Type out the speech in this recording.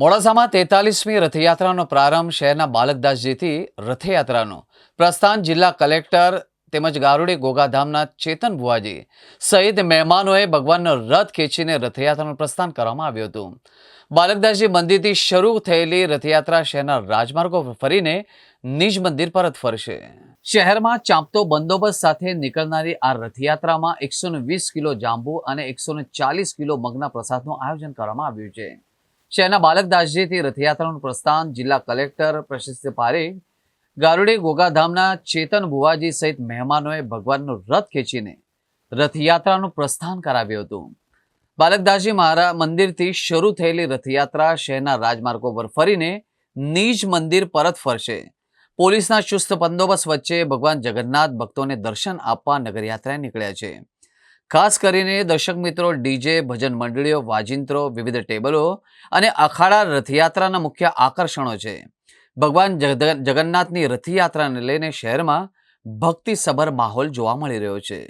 મોડાસામાં તેતાલીસમી રથયાત્રાનો પ્રારંભ શહેરના બાલકદાસજીથી રથયાત્રાનું. પ્રસ્થાન જિલ્લા કલેક્ટર તેમજ ગારુડી ગોગાધામના ચેતન બુવાજી સહિત મહેમાનોએ ભગવાનનો રથ ખેંચીને રથયાત્રાનું પ્રસ્થાન કરવામાં આવ્યું હતું. બાલકદાસજી મંદિરથી શરૂ થયેલી રથયાત્રા શહેરના રાજમાર્ગો ફરીને નિજ મંદિર પરત ફરશે. શહેરમાં ચાંપતો બંદોબસ્ત સાથે નીકળનારી આ રથયાત્રામાં એકસો કિલો જાંબુ અને એકસો કિલો મગના પ્રસાદનું આયોજન કરવામાં આવ્યું છે. શહેરના બાલકદાસજીથી રથયાત્રાનું પ્રસ્થાન જિલ્લા કલેક્ટર પ્રશસ્ત પારે ગારુડી ગોગાધામના ચેતન ભુવાજી સહિત મહેમાનોએ ભગવાનનો રથ ખેંચીને રથયાત્રાનું પ્રસ્થાન કરાવ્યું હતું. બાલકદાસજી મહારા મંદિરથી શરૂ થયેલી રથયાત્રા શહેરના રાજમાર્ગો પર ફરીને નિજ મંદિર પરત ફરશે. પોલીસના ચુસ્ત બંદોબસ્ત વચ્ચે ભગવાન જગન્નાથ ભક્તોને દર્શન આપવા નગરયાત્રાએ નીકળ્યા છે. ખાસ કરીને દર્શક મિત્રો ડીજે ભજન મંડળીઓ, વાજિંત્રો, વિવિધ ટેબલો અને અખાડા રથયાત્રાના મુખ્ય આકર્ષણો છે. ભગવાન જગન્નાથની રથયાત્રાને લઈને શહેરમાં ભક્તિસભર માહોલ જોવા મળી રહ્યો છે.